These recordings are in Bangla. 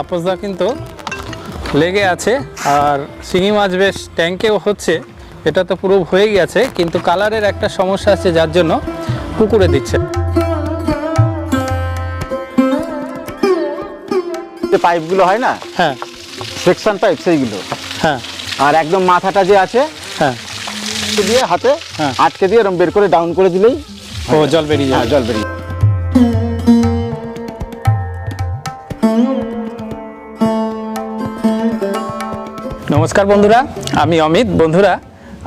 তাপসদা কিন্তু লেগে আছে। আর শিঙি মাছ বেশ ট্যাঙ্কেও হচ্ছে। এটা তো পুরো হয়ে গেছে কিন্তু কালারের একটা সমস্যা আছে যার জন্য পুকুরে দিচ্ছে। যে পাইপগুলো হয় না হ্যাঁ। সেকশন পাইপ সেইগুলো। হ্যাঁ। আর একদম মাথাটা যে আছে হ্যাঁ। দিয়ে হাতে হ্যাঁ। আটকে দিয়ে এরকম বের করে ডাউন করে দিলেই ও জল বেরিয়ে হ্যাঁ যাবে জল বেরিয়ে নমস্কার বন্ধুরা, আমি অমিত। বন্ধুরা,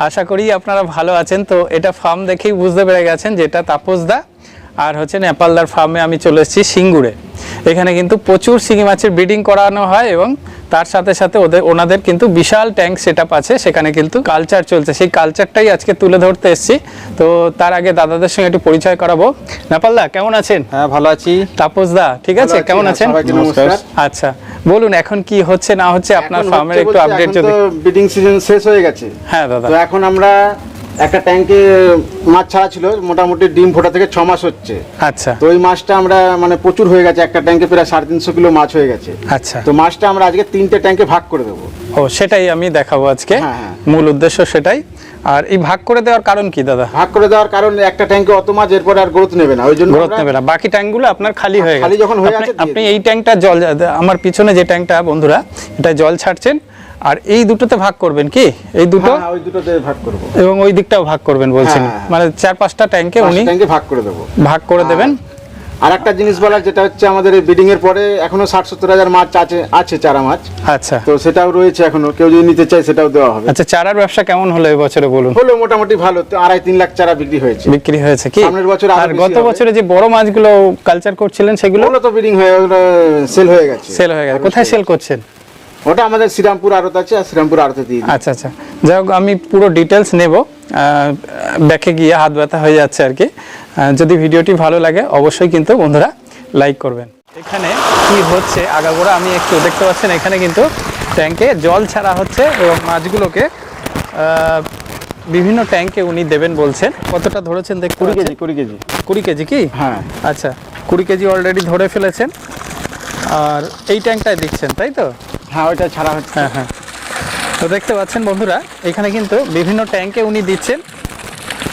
আশা করি আপনারা ভালো আছেন। তো এটা ফার্ম দেখেই বুঝতে পেরে গেছেন যেটা তাপসদা আর হচ্ছে নেপালদার ফার্মে আমি চলে এসেছি সিঙ্গুরে। এখানে কিন্তু প্রচুর শিঙি মাছের ব্রিডিং করানো হয় এবং তার সাথে সাথে ওদের ওনাদের কিন্তু বিশাল ট্যাঙ্ক সেট আছে সেখানে কিন্তু কালচার চলছে। সেই কালচারটাই আজকে তুলে ধরতে এসেছি। তো তার আগে দাদাদের সঙ্গে একটু পরিচয় করাবো। নেপালদা কেমন আছেন? হ্যাঁ ভালো আছি। তাপসদা ঠিক আছে? কেমন আছেন? আচ্ছা বলুন এখন কি হচ্ছে না হচ্ছে আপনার ফার্মের একটু আপডেট যদি ব্রিডিং সিজন শেষ হয়ে গেছে। হ্যাঁ দাদা। তো এখন আমরা একটা ট্যাঙ্কে মাছ ছাড়া ছিল মোটামুটি ডিম ফোটা থেকে ছ মাস হচ্ছে। আচ্ছা। তো ওই মাছটা আমরা মানে প্রচুর হয়ে গেছে একটা ট্যাঙ্কে প্রায় সাড়ে তিনশো কিলো মাছ হয়ে গেছে। আচ্ছা। তো মাছটা আমরা আজকে তিনটে ট্যাঙ্কে ভাগ করে দেবো। ও সেটাই আমি দেখাবো আজকে। হ্যাঁ, হ্যাঁ। মূল উদ্দেশ্য সেটাই। আর এই ভাগ করে দেওয়ার কারণ কি দাদা? ভাগ করে দেওয়ার কারণ একটা ট্যাঙ্কে অত মাছ এরপরে আর গ্রোথ নেবে না। ওই জন্য গ্রোথ নেবে না। বাকি ট্যাঙ্কগুলো আপনার খালি হয়ে গেছে। খালি যখন হয়ে আপনি- আছে আপনি এই ট্যাঙ্কটা জল আমার পিছনে যে ট্যাঙ্কটা বন্ধুরা এটা জল ছাড়ছেন। আর এই দুটোতে ভাগ করবেন কি? এই দুটো? হ্যাঁ, ওই দুটোতে ভাগ করব। এবং ওই দিকটাও ভাগ করবেন বলছেন। হ্যাঁ। মানে চার পাঁচটা ট্যাঙ্কে উনি ট্যাঙ্কে ভাগ করে দেবো। ভাগ করে দেবেন। আর একটা জিনিস বলার যেটা হচ্ছে আমাদের এই বিডিং এর পরে এখনও ষাট সত্তর হাজার মাছ আছে আছে চারা মাছ। আচ্ছা। তো সেটাও রয়েছে এখনও। কেউ যদি নিতে চায় সেটাও দেওয়া হবে। আচ্ছা চারার ব্যবসা কেমন হলো এই বছরে বলুন? হলো মোটামুটি ভালো। তো আড়াই তিন লাখ চারা বিক্রি হয়েছে। বিক্রি হয়েছে কি? সামনের বছর আর গত বছরে যে বড় মাছগুলো কালচার করছিলেন সেগুলো? তো বিডিং হয়ে সেল হয়ে গেছে। সেল হয়ে গেছে। কোথায় সেল করছেন? ওটা আমাদের শ্রীরামপুর আড়ত আছে আর শ্রীরামপুর আড়তে দিয়ে। আচ্ছা আচ্ছা। যাই হোক আমি পুরো ডিটেলস নেব। ব্যাকে গিয়ে হাত ব্যথা হয়ে যাচ্ছে আর কি। যদি ভিডিওটি ভালো লাগে অবশ্যই কিন্তু বন্ধুরা লাইক করবেন। এখানে কি হচ্ছে আগাগোড়া আমি একটু দেখতে পাচ্ছেন এখানে কিন্তু ট্যাঙ্কে জল ছাড়া হচ্ছে এবং মাছগুলোকে বিভিন্ন ট্যাঙ্কে উনি দেবেন বলছেন। কতটা ধরেছেন দেখ কুড়ি কেজি কুড়ি কেজি। কুড়ি কেজি কি? হ্যাঁ। আচ্ছা কুড়ি কেজি অলরেডি ধরে ফেলেছেন। আর এই ট্যাঙ্কটায় দিচ্ছেন তাই তো? হ্যাঁ ওইটা ছাড়া হচ্ছে। হ্যাঁ হ্যাঁ। তো দেখতে পাচ্ছেন বন্ধুরা, এখানে কিন্তু বিভিন্ন ট্যাঙ্কে উনি দিচ্ছেন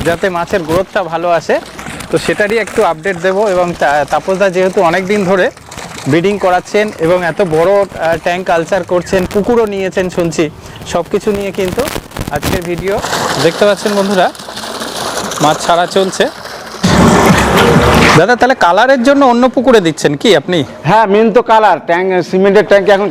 যাতে মাছের গ্রোথটা ভালো আসে। তো সেটারই একটু আপডেট দেব এবং তাপসদা যেহেতু অনেক দিন ধরে ব্রিডিং করাচ্ছেন এবং এত বড় ট্যাঙ্ক কালচার করছেন পুকুরও নিয়েছেন শুনছি সব কিছু নিয়ে কিন্তু আজকের ভিডিও দেখতে পাচ্ছেন বন্ধুরা, মাছ ছাড়া চলছে। দাদা তাহলে কালারের জন্য অন্য পুকুরে দিচ্ছেন কি আপনি? হ্যাঁ মেন তো কালার। ট্যাঙ্ক সিমেন্টের ট্যাঙ্কে এখন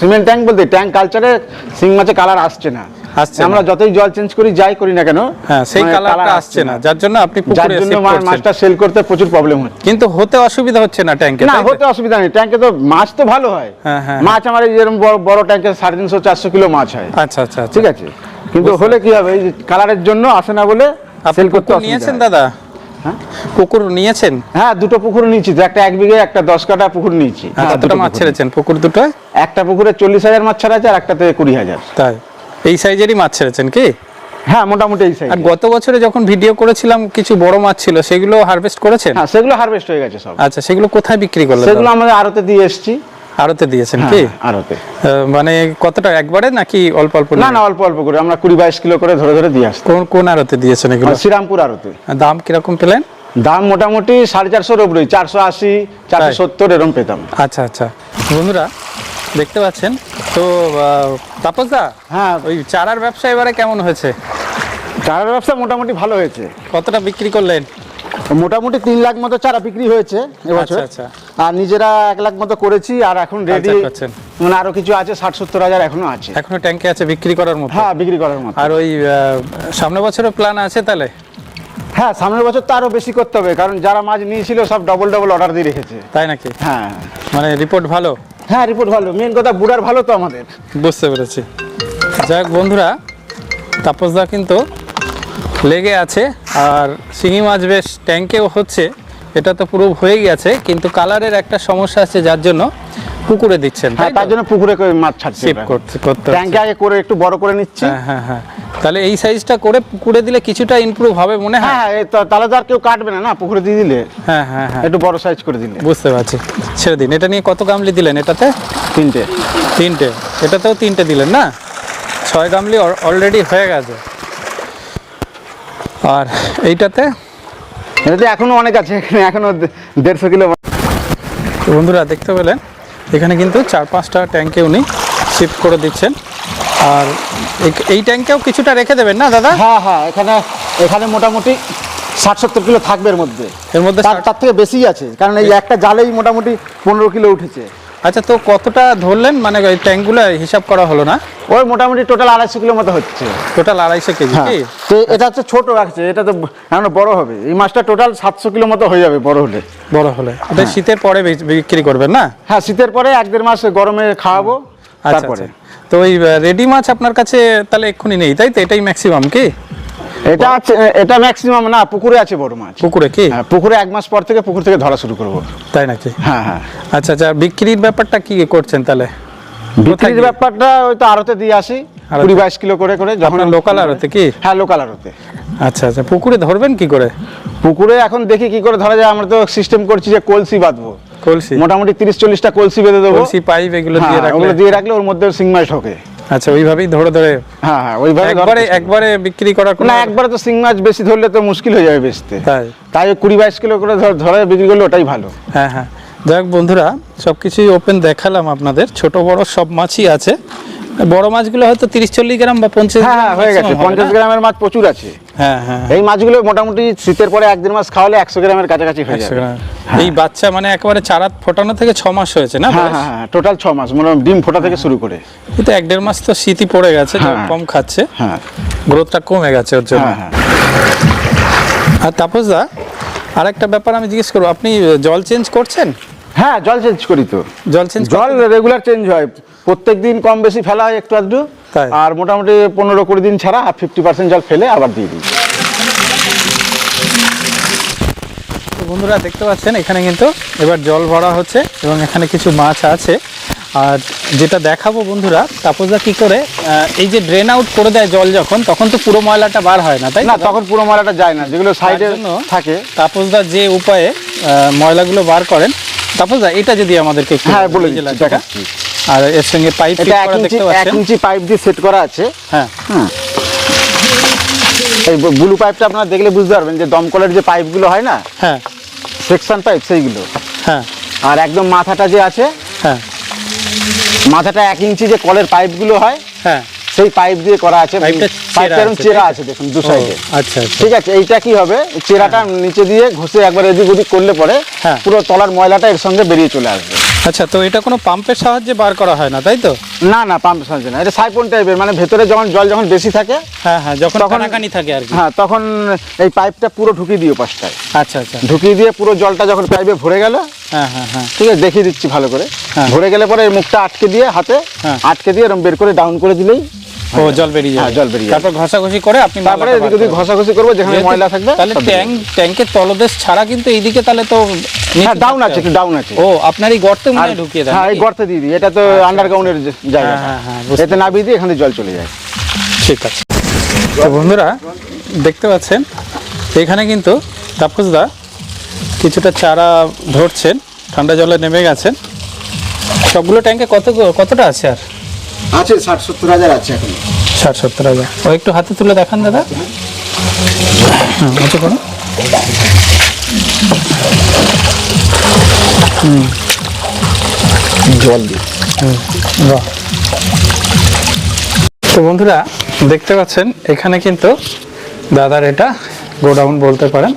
সিমেন্ট ট্যাঙ্ক বলতে ট্যাঙ্ক কালচারে শিং মাছে কালার আসছে না। আসছে আমরা যতই জল চেঞ্জ করি যাই করি না কেন হ্যাঁ সেই মানে কালারটা আসছে না। যার জন্য আপনি যার জন্য। মাছটা সেল করতে প্রচুর প্রবলেম হচ্ছে। কিন্তু হতে অসুবিধা হচ্ছে না ট্যাঙ্কে না হতে অসুবিধা নেই। ট্যাঙ্কে তো মাছ তো ভালো হয়। হ্যাঁ, হ্যাঁ, মাছ আমার এই যেরকম বড় বড় ট্যাঙ্কে সাড়ে তিনশো চারশো কিলো মাছ হয়। আচ্ছা আচ্ছা আচ্ছা। ঠিক আছে? কিন্তু হলে কি হবে? এই কালারের জন্য আসে না বলে সেল করতে নিয়েছেন দাদা? হ্যাঁ? পুকুর নিয়েছেন? হ্যাঁ দুটো পুকুর নিয়েছি। একটা এক বিঘে একটা দশ কাটা পুকুর নিয়েছি। হ্যাঁ, কতটা দুটো মাছ ছেড়েছেন। পুকুর দুটোয়? একটা পুকুরে চল্লিশ হাজার মাছ ছাড়া আছে আর একটাতে কুড়ি হাজার। তাই। এই সাইজেরই মাছ ছেড়েছেন কি? হ্যাঁ মোটামুটি এই সাইজ আর গত বছরে যখন ভিডিও করেছিলাম কিছু বড় মাছ ছিল সেগুলো হারভেস্ট করেছেন? হ্যাঁ সেগুলো হারভেস্ট হয়ে গেছে সব। আচ্ছা সেগুলো কোথায় বিক্রি করলেন? সেগুলো আমাদের আড়তে দিয়ে এসছি। আরতে দিয়েছেন হ্যাঁ, কি? আড়তে। মানে কতটা একবারে নাকি অল্প অল্প না না অল্প অল্প করে। আমরা কুড়ি বাইশ কিলো করে ধরে ধরে দিয়ে আসতাম কোন কোন আরতে দিয়েছেন এগুলো? শ্রীরামপুর আড়তে। দাম কীরকম পেলেন? দাম মোটামুটি সাড়ে চারশোর উপরেই চারশো আশি চারশো সত্তর এরকম পেতাম। আচ্ছা আচ্ছা। বন্ধুরা দেখতে পাচ্ছেন? তো তাপস দা হ্যাঁ। ওই চারার ব্যবসা এবারে কেমন হয়েছে? চারার ব্যবসা মোটামুটি ভালো হয়েছে। কতটা বিক্রি করলেন? মোটামুটি তিন লাখ মতো চারা বিক্রি হয়েছে এবছর। আচ্ছা, আচ্ছা। আর নিজেরা এক লাখ মতো করেছি আর এখন রেডি কালচার মানে আরও কিছু আছে ষাট সত্তর হাজার এখনও আছে। এখনও ট্যাঙ্কে আছে বিক্রি করার মতো? হ্যাঁ বিক্রি করার মতো। আর ওই সামনে বছরের প্ল্যান আছে তাহলে? হ্যাঁ সামনের বছর তো আরও বেশি করতে হবে কারণ যারা মাছ নিয়েছিল সব ডবল ডবল অর্ডার দিয়ে রেখেছে। তাই নাকি? হ্যাঁ। মানে রিপোর্ট ভালো? হ্যাঁ রিপোর্ট ভালো। মেন কথা বুড়ার ভালো তো আমাদের। বুঝতে পেরেছি। যাই হোক বন্ধুরা তাপসদা কিন্তু লেগে আছে। আর শিঙি মাছ বেশ ট্যাঙ্কেও হচ্ছে। এটা তো পুরো হয়ে গেছে কিন্তু কালারের একটা সমস্যা আছে যার জন্য পুকুরে দিচ্ছেন হ্যাঁ তার জন্য পুকুরে করে মাছ ছাড়ছে করতে করতে ট্যাঙ্কে আগে করে একটু বড় করে নিচ্ছি। হ্যাঁ হ্যাঁ হ্যাঁ। তাহলে এই সাইজটা করে পুকুরে দিলে কিছুটা ইমপ্রুভ হবে মনে হয়? হ্যাঁ তো- তাহলে তো আর কেউ কাটবে না না? পুকুরে দিয়ে দিলে। হ্যাঁ হ্যাঁ হ্যাঁ। একটু বড় সাইজ করে দিলে। বুঝতে পারছি। ছেড়ে দিন এটা নিয়ে কত গামলি দিলেন এটাতে? তিনটে। তিনটে। এটাতেও তিনটে দিলেন না? ছয় গামলি অলরেডি হয়ে গেছে। আর এইটাতে? এটাতে এখনও অনেক আছে এখানে এখনও দে- দেড়শো কিলো বন্ধুরা দেখতে পেলেন এখানে কিন্তু চার পাঁচটা ট্যাঙ্কে উনি শিফট করে দিচ্ছেন। আর এই- ট্যাঙ্কেও কিছুটা রেখে দেবেন না দাদা? হ্যাঁ হ্যাঁ এখানে এখানে মোটামুটি ষাট সত্তর কিলো থাকবে এর মধ্যে। এর মধ্যে তার থেকে বেশি আছে কারণ এই একটা জালেই মোটামুটি পনেরো কিলো উঠেছে। আচ্ছা তো কতটা ধরলেন? মানে ওই ট্যাঙ্কগুলো হিসাব করা হলো না? ওই মোটামুটি টোটাল আড়াইশো কিলো মতো হচ্ছে। টোটাল আড়াইশো কেজি হ্যাঁ। তো এটা হচ্ছে ছোট রাখছে এটা তো এখন বড় হবে। এই মাছটা টোটাল সাতশো কিলো মতো হয়ে যাবে বড় হলে। বড় হলে। এটা শীতের পরে বিক্রি করবেন না? হ্যাঁ শীতের পরে এক দেড় মাস গরমে খাওয়াবো আচ্ছা তারপরে। আচ্ছা। তো ওই রেডি মাছ আপনার কাছে তাহলে এক্ষুনি নেই তাই তো? এটাই ম্যাক্সিমাম কি? এটা এটা ম্যাক্সিমাম না পুকুরে আছে বড় মাছ। পুকুরে কি? হ্যাঁ পুকুরে এক মাস পর থেকে পুকুর থেকে ধরা শুরু করব। তাই নাকি? হ্যাঁ হ্যাঁ। আচ্ছা আচ্ছা বিক্রির ব্যাপারটা কি করছেন তাহলে? বিক্রির ব্যাপারটা ওই তো আড়তে দিয়ে আসি? কুড়ি বাইশ কিলো করে করে যখন লোকাল আড়তে কি? হ্যাঁ লোকাল আড়তে। আচ্ছা আচ্ছা পুকুরে ধরবেন কি করে? পুকুরে এখন দেখি কি করে ধরা যায় আমরা তো সিস্টেম করছি যে কলসি বাঁধবো। কলসি? মোটামুটি তিরিশ চল্লিশটা কলসি বেঁধে দেবো। কলসি পাইপ এগুলো দিয়ে হ্যাঁ, দিয়ে রাখলে ওর মধ্যে সিং মাছ ঢোকে। আচ্ছা ওইভাবেই ধরে ধরে হ্যাঁ হ্যাঁ ওইভাবে একবারে একবারে বিক্রি করা না একবারে তো সিং মাছ বেশি ধরলে তো মুশকিল হয়ে যাবে বেচতে। তাই। তাই কুড়ি বাইশ কিলো করে ধর- ধরে বিক্রি করলে ওটাই ভালো। হ্যাঁ হ্যাঁ। যাই বন্ধুরা সব কিছুই ওপেন দেখালাম আপনাদের। ছোট বড় সব মাছই আছে। বড় মাছগুলো হয়তো তিরিশ চল্লিশ গ্রাম বা পঞ্চাশ হ্যাঁ হ্যাঁ হয়ে গেছে। পঞ্চাশ? গ্রামের মাছ প্রচুর আছে। হ্যাঁ হ্যাঁ এই মাছগুলো মোটামুটি শীতের পরে এক দেড় মাস খাওয়ালে একশো গ্রামের কাছাকাছি হয়ে যাবে। গ্রাম। এই বাচ্চা মানে একেবারে চারা ফোটানো থেকে ছ মাস হয়েছে না হ্যাঁ হ্যাঁ হ্যাঁ টোটাল ছ মাস মানে ডিম ফোটা থেকে শুরু করে। কিন্তু এক দেড় মাস তো শীতই পড়ে গেছে হ্যাঁ। কম খাচ্ছে। হ্যাঁ। গ্রোথটা কমে গেছে ওর জন্য। হ্যাঁ হ্যাঁ। আর তাপস দা আর একটা ব্যাপার আমি জিজ্ঞেস করব আপনি জল চেঞ্জ করছেন? হ্যাঁ জল চেঞ্জ করি তো। জল চেঞ্জ জল রেগুলার চেঞ্জ হয়। প্রত্যেক দিন কম বেশি ফেলা হয় একটু আধটু? আর মোটামুটি পনেরো কুড়ি দিন ছাড়া আর ফিফটি পার্সেন্ট জল ফেলে আবার দিয়ে দিই। বন্ধুরা দেখতে পাচ্ছেন এখানে কিন্তু এবার জল ভরা হচ্ছে এবং এখানে কিছু মাছ আছে। আর যেটা দেখাবো বন্ধুরা তাপসদা কি করে এই যে ড্রেন আউট করে দেয় জল যখন তখন তো পুরো ময়লাটা বার হয় না তাই না তখন পুরো ময়লাটা যায় না যেগুলো সাইডে থাকে। তাপসদা যে উপায়ে ময়লাগুলো বার করেন তাপসদা এটা যদি আমাদেরকে হ্যাঁ বলে দেখাচ্ছি। আর এর সঙ্গে পাইপ এটা এক ইঞ্চি এক ইঞ্চি পাইপ দিয়ে সেট করা আছে। হ্যাঁ। হ্যাঁ এই ব্লু পাইপটা আপনারা দেখলে বুঝতে পারবেন যে দমকলের যে পাইপগুলো হয় না হ্যাঁ। সেকশন পাইপ সেইগুলো। হ্যাঁ। আর একদম মাথাটা যে আছে হ্যাঁ। মাথাটা এক ইঞ্চি যে কলের পাইপগুলো হয় হ্যাঁ। সেই পাইপ দিয়ে করা আছে। পাইপটা এরকম আছে, চেরা আছে দেখুন দু সাইডে আচ্ছা আচ্ছা। ঠিক আছে এইটা কি হবে? চেরাটা নিচে দিয়ে ঘষে একবার এদিক ওদিক করলে পরে হ্যাঁ। পুরো তলার ময়লাটা এর সঙ্গে বেরিয়ে চলে আসবে। আচ্ছা তো এটা কোনো পাম্পের সাহায্যে বার করা হয় না তাই তো? না না পাম্পের সাহায্যে না এটা সাইপন টাইপের মানে ভেতরে যখন জল যখন বেশি থাকে হ্যাঁ হ্যাঁ যখন কানাকানি থাকে আর কি। হ্যাঁ তখন এই পাইপটা পুরো ঢুকিয়ে দিও পাশটায়। আচ্ছা আচ্ছা। ঢুকিয়ে দিয়ে পুরো জলটা যখন পাইপে ভরে গেল হ্যাঁ হ্যাঁ হ্যাঁ। ঠিক আছে দেখিয়ে দিচ্ছি ভালো করে। হ্যাঁ। ভরে গেলে পরে এই মুখটা আটকে দিয়ে হাতে হ্যাঁ। আটকে দিয়ে এরকম বের করে ডাউন করে দিলেই ও জল বেরিয়ে হ্যাঁ, যাবে জল বেরিয়ে তারপর ঘষাঘষি করে আপনি তারপরে এদিক ওদিক ঘষাঘষি করব যেখানে ময়লা থাকবে তাহলে ট্যাঙ্ক ট্যাঙ্কের তলদেশ ছাড়া কিন্তু এইদিকে তাহলে তো। হ্যাঁ ডাউন আছে একটু ডাউন আছে। ও আপনার এই গর্তে মনে ঢুকিয়ে দেন হ্যাঁ এই গর্তে দিয়ে দিই। এটা তো আন্ডারগ্রাউন্ডের জায়গা। হ্যাঁ, হ্যাঁ, হ্যাঁ, এতে নামিয়ে দিয়ে এখানে জল চলে যায়। ঠিক আছে। তো বন্ধুরা দেখতে পাচ্ছেন এখানে কিন্তু তাপসদা কিছুটা চারা ধরছেন ঠান্ডা জলে নেমে গেছেন। সবগুলো ট্যাঙ্কে কত কতটা আছে আর? আছে ষাট সত্তর হাজার আছে এখন। ষাট সত্তর হাজার। ও একটু হাতে তুলে দেখান দাদা। আচ্ছা করো জল দিয়ে। বাহ। তো বন্ধুরা দেখতে পাচ্ছেন এখানে কিন্তু দাদার এটা গোডাউন বলতে পারেন।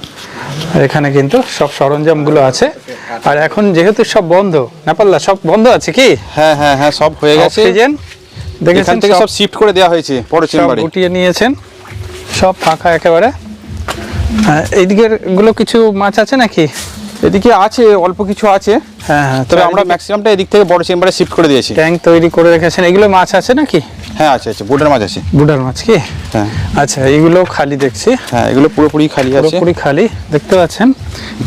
এখানে কিন্তু সব সরঞ্জামগুলো আছে। আর এখন যেহেতু সব বন্ধ নেপাল্লা সব বন্ধ আছে কি? হ্যাঁ হ্যাঁ হ্যাঁ সব হয়ে গেছে। দেখেছেন থেকে সব শিফট করে দেওয়া হয়েছে বড় চেম্বারে। গুটিয়ে নিয়েছেন সব ফাঁকা একেবারে। হ্যাঁ, এইদিকেরগুলো কিছু মাছ আছে নাকি? এদিকে আছে অল্প কিছু আছে। হ্যাঁ হ্যাঁ তবে আমরা ম্যাক্সিমামটা এদিক থেকে বড় চেম্বারে শিফট করে দিয়েছি। ট্যাঙ্ক তৈরি করে রেখেছেন। এগুলো মাছ আছে নাকি? হ্যাঁ আছে আছে বোর্ডের মাছ আছে। বুডার মাছ কি? হ্যাঁ। আচ্ছা এগুলো খালি দেখছি। হ্যাঁ এগুলো পুরোপুরি খালি আছে। পুরোপুরি খালি দেখতে পাচ্ছেন?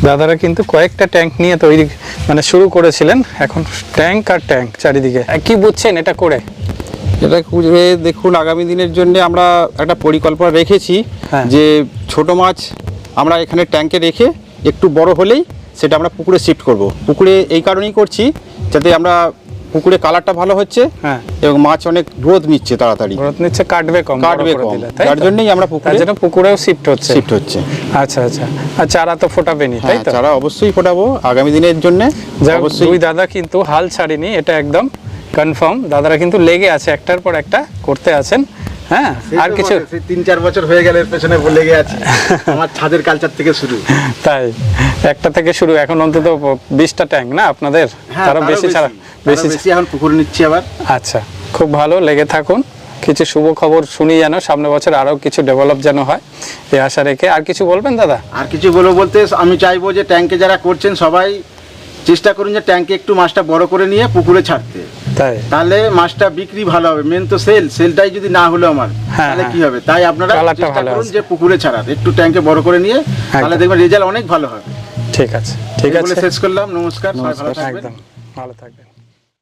দাদারা কিন্তু কয়েকটা ট্যাঙ্ক নিয়ে তৈরি মানে শুরু করেছিলেন। এখন ট্যাঙ্ক আর ট্যাঙ্ক চারিদিকে। কি বুঝছেন এটা করে? এটা খুঁজে দেখুন আগামী দিনের জন্য আমরা একটা পরিকল্পনা রেখেছি হ্যাঁ। যে ছোট মাছ আমরা এখানে ট্যাঙ্কে রেখে একটু বড় হলেই সেটা আমরা পুকুরে শিফট করব। পুকুরে এই কারণেই করছি যাতে আমরা পুকুরে কালারটা ভালো হচ্ছে হ্যাঁ। এবং মাছ অনেক গ্রোথ নিচ্ছে তাড়াতাড়ি। গ্রোথ নিচ্ছে কাটবে কম কাটবে কম। দিলে, তাই যার তো? জন্যই আমরা পুকুরে জন্য পুকুরেও শিফট হচ্ছে। শিফট হচ্ছে। আচ্ছা আচ্ছা। আর চারা তো ফোটাবেনি তাই হ্যাঁ তো? চারা অবশ্যই ফোটাবো। আগামী দিনের জন্য যাই অবশ্যই দুই দাদা কিন্তু হাল ছাড়েনি এটা একদম কনফার্ম দাদারা কিন্তু লেগে আছে একটার পর একটা করতে আছেন। হ্যাঁ আর কিছু তিন চার বছর হয়ে গেলে এর পেছনে লেগে আছে। আমার ছাদের কালচার থেকে শুরু। তাই একটা থেকে শুরু এখন অন্তত বিশটা ট্যাঙ্ক না আপনাদের? হ্যাঁ তারা বেশি ছাড়া বেশি। বেশি এখন পুকুর নিচ্ছি আবার। আচ্ছা খুব ভালো লেগে থাকুন। কিছু শুভ খবর শুনি যেন সামনে বছর আরও কিছু ডেভেলপ যেন হয় এই আশা রেখে। আর কিছু বলবেন দাদা? আর কিছু বলব বলতে আমি চাইব যে ট্যাঙ্কে যারা করছেন সবাই চেষ্টা করুন যে ট্যাঙ্কে একটু মাছটা বড় করে নিয়ে পুকুরে ছাড়তে। তাই? তাহলে মাছটা বিক্রি ভালো হবে। মেন তো সেল সেলটাই যদি না হলো আমার হ্যাঁ, তাহলে হ্যাঁ। কি হবে? তাই আপনারা চেষ্টা করুন যে পুকুরে ছাড়ার একটু ট্যাঙ্কে বড় করে নিয়ে তাহলে দেখবেন রেজাল্ট অনেক ভালো হবে। ঠিক আছে ঠিক আছে। শেষ করলাম নমস্কার ভালো থাকবেন। একদম ভালো থাকবেন।